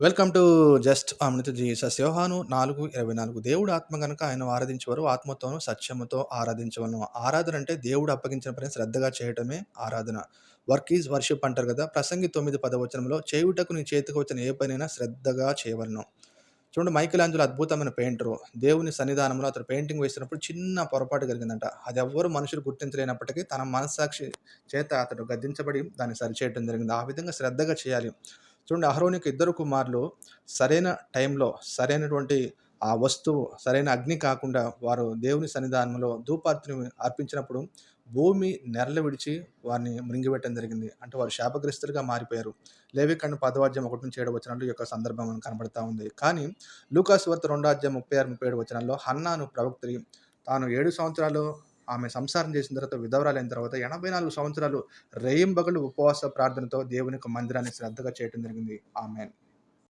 Welcome to just Amrutha Jesus యోహాను నాలుగు ఇరవై నాలుగు. దేవుడు ఆత్మ కనుక ఆయన ఆరాధించేవారు ఆత్మతోనూ సత్యముతో ఆరాధించవలను. ఆరాధన అంటే దేవుడు అప్పగించిన పని శ్రద్ధగా చేయటమే ఆరాధన. వర్క్ ఈజ్ వర్షిప్ అంటారు కదా. ప్రసంగి తొమ్మిది పదవచనంలో చేయుటకు నీ చేతికి వచ్చిన ఏ పనైనా శ్రద్ధగా చేయవలను. చూడండి మైకిల్ ఆంజలో అద్భుతమైన పెయింటరు దేవుని సన్నిధానంలో అతను పెయింటింగ్ వేసినప్పుడు చిన్న పొరపాటు కలిగిందంట అది ఎవ్వరు మనుషులు గుర్తించలేనప్పటికీ తన మనస్సాక్షి చేత అతడు గద్దించబడి దాన్ని సరిచేయటం జరిగింది. ఆ విధంగా శ్రద్ధగా చేయాలి. చూడండి అహరోనికి ఇద్దరు కుమారులు సరైన టైంలో సరైనటువంటి ఆ వస్తువు సరైన అగ్ని కాకుండా వారు దేవుని సన్నిధానంలో ధూపార్తిని అర్పించినప్పుడు భూమి నెరలు విడిచి వారిని మృంగిపెట్టడం జరిగింది. అంటే వారు శాపగ్రస్తులుగా మారిపోయారు. లేవికండ్ పదవాద్యం ఒకటి నుంచి ఏడు వచనాలు ఈ యొక్క సందర్భం మనకు కనబడతా ఉంది. కానీ లూకాస్ వర్త రెండో అధ్యాయం ముప్పై ఆరు ముప్పై ఏడు వచనాల్లో హన్నాను ప్రవక్తి తాను ఏడు సంవత్సరాలు ఆమె సంసారం చేసిన తర్వాత విధవరాలైన తర్వాత ఎనభై నాలుగు సంవత్సరాలు రేయింబగలు ఉపవాస ప్రార్థనతో దేవుని యొక్క మందిరాన్ని శ్రద్ధగా చేయడం జరిగింది. ఆమె